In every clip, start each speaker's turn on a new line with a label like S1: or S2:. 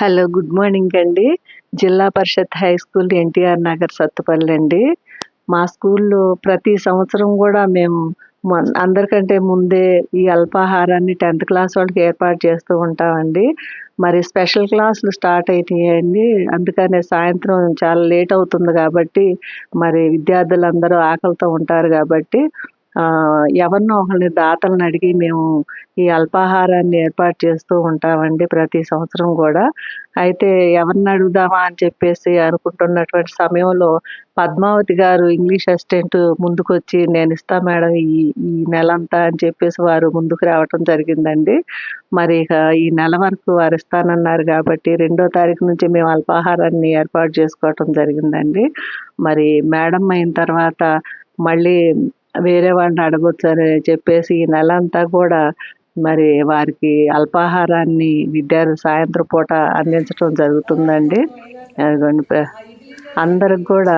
S1: Hello good morning అండి. Zilla Parishad high school NTR Nagar Sathupalli అండి. మా స్కూల్లో ప్రతి సంవత్సరం కూడా మేము అందరికంటే ముందే ఈ అల్పాహారాన్ని టెన్త్ క్లాస్ వాళ్ళకి ఏర్పాటు చేస్తూ ఉంటామండి. మరి స్పెషల్ క్లాసులు స్టార్ట్ అయినాయండి అందుకనే సాయంత్రం చాలా లేట్ అవుతుంది కాబట్టి మరి విద్యార్థులందరూ ఆకలితో ఉంటారు కాబట్టి ఎవరినో ఒకరిని దాతలను అడిగి మేము ఈ అల్పాహారాన్ని ఏర్పాటు చేస్తూ ఉంటామండి ప్రతి సంవత్సరం కూడా. అయితే ఎవరిని అడుగుదామా అని చెప్పేసి అనుకుంటున్నటువంటి సమయంలో పద్మావతి గారు ఇంగ్లీష్ అసిస్టెంట్ ముందుకొచ్చి నేను ఇస్తా మేడం ఈ ఈ నెలంతా అని చెప్పేసి వారు ముందుకు రావటం జరిగిందండి. మరి ఇక ఈ నెల వరకు వారు ఇస్తానన్నారు కాబట్టి రెండో తారీఖు నుంచి మేము అల్పాహారాన్ని ఏర్పాటు చేసుకోవటం జరిగిందండి. మరి మేడం అయిన తర్వాత మళ్ళీ వేరే వాళ్ళని అడగొచ్చు చెప్పేసి ఈ నెల అంతా కూడా మరి వారికి అల్పాహారాన్ని విద్యార్థి సాయంత్రం పూట అందించడం జరుగుతుందండి. అందరికి కూడా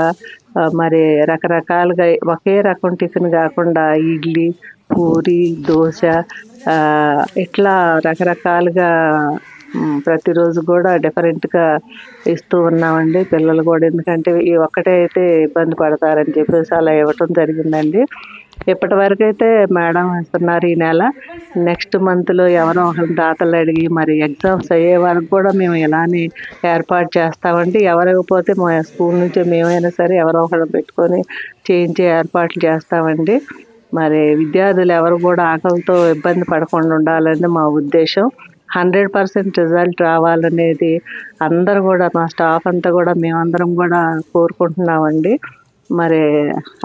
S1: మరి రకరకాలుగా ఒకే రకం టిఫిన్ కాకుండా ఇడ్లీ పూరి దోశ ఇట్లా రకరకాలుగా ప్రతిరోజు కూడా డిఫరెంట్గా ఇస్తూ ఉన్నామండి పిల్లలు కూడా. ఎందుకంటే ఈ ఒక్కటే అయితే ఇబ్బంది పడతారని చెప్పేసి అలా ఇవ్వటం జరిగిందండి. ఇప్పటి వరకు అయితే మేడం ఇస్తున్నారు ఈ నెల. నెక్స్ట్ మంత్లో ఎవరో ఒకరి దాతలు అడిగి మరి ఎగ్జామ్స్ అయ్యే వరకు కూడా మేము ఇలానే ఏర్పాటు చేస్తామండి. ఎవరైపోతే మా స్కూల్ నుంచి మేమైనా సరే ఎవరో ఒకరు పెట్టుకొని చేయించే ఏర్పాట్లు చేస్తామండి. మరి విద్యార్థులు ఎవరు కూడా ఆకలితో ఇబ్బంది పడకుండా ఉండాలని మా ఉద్దేశం. హండ్రెడ్ పర్సెంట్ రిజల్ట్ రావాలనేది అందరూ కూడా మా స్టాఫ్ అంతా కూడా మేమందరం కూడా కోరుకుంటున్నామండి. మరి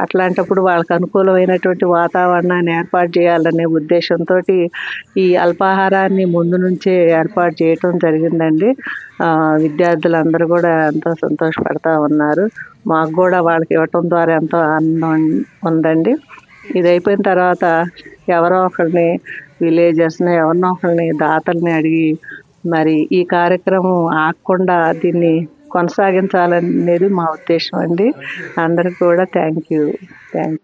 S1: అట్లాంటప్పుడు వాళ్ళకి అనుకూలమైనటువంటి వాతావరణాన్ని ఏర్పాటు చేయాలనే ఉద్దేశంతో ఈ అల్పాహారాన్ని ముందు నుంచే ఏర్పాటు చేయటం జరిగిందండి. విద్యార్థులందరూ కూడా ఎంతో సంతోషపడతా ఉన్నారు. మాకు కూడా వాళ్ళకి ఇవ్వటం ద్వారా ఎంతో ఆనందం ఉందండి. ఇది అయిపోయిన తర్వాత ఎవరో ఒకరిని విలేజర్స్ని ఎవరినో ఒకరిని దాతల్ని అడిగి మరి ఈ కార్యక్రమం ఆగకుండా దీన్ని కొనసాగించాలనేది మా ఉద్దేశం అండి. అందరికి కూడా థ్యాంక్ యూ. థ్యాంక్